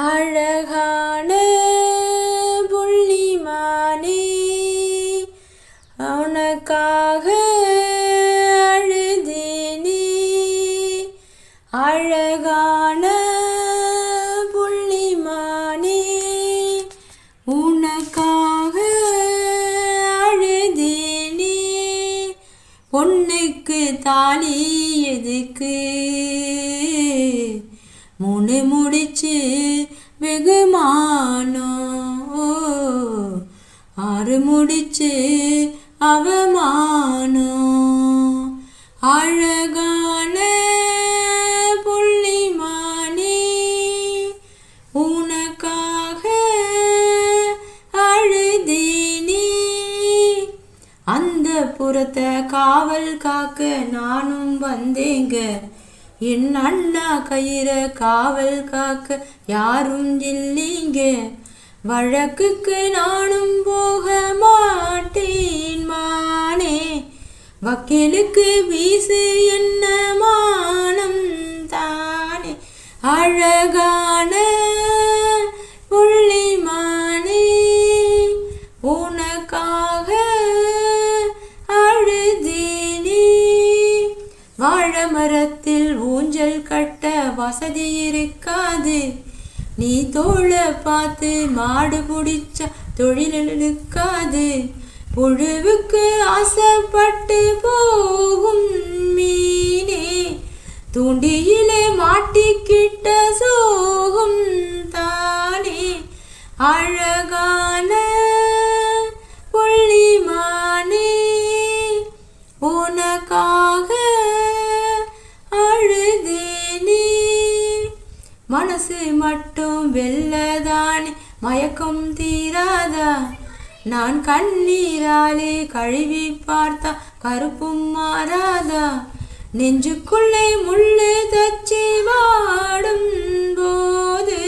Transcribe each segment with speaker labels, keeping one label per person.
Speaker 1: அழகான புள்ளிமானே உனக்காக அழுதேனே. அழகான புள்ளிமானே உனக்காக அழுதேனே. பொண்ணுக்கு தாலி எதுக்கு? முனி முடிச்சு வெகுமானோ ஆறு முடிச்சு அவமானோ. அழகான புள்ளிமானே உனக்காக அழுதேனே. அந்த புறத்தை காவல் காக்க நானும் வந்தேங்க. என் அண்ணா கயிற காவல் காக்க யாரும் இல்லைங்க. வழக்குக்கு நானும் போக மாட்டேன் மானே. வக்கீலுக்கு வீசு என்ன மானம் தானே. அழகான வாழ மரத்தில் ஊஞ்சல் கட்ட வசதி இருக்காது. நீ தோளை பார்த்து மாடு பிடிச்ச தொழில் இருக்காது புழுவுக்கு ஆசைப்பட்டு போகும் மீனே தூண்டியிலே மாட்டிக்கிட்ட சோகும் தானே. அழகான புள்ளிமானே உனக்கா மனசு மட்டும் வெல்லதானே? மயக்கம் தீராதா? நான் கண்ணீராலே கழுவி பார்த்தா கருப்பும் மாறாதா? நெஞ்சுக்குள்ளே முள்ளு தச்சி வாடும் போது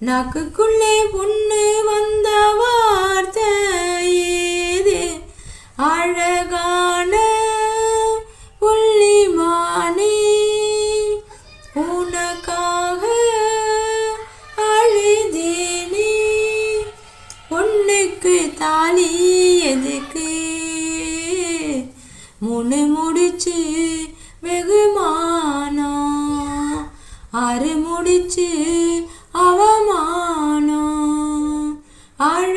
Speaker 1: நாக்குக்குள்ளே புண்ணு வந்த வார்த்தை ஏது? அழ தாலி எதுக்கு? முனு முடிச்சு வெகுமானம் அறு முடிச்சு அவமானம் அழ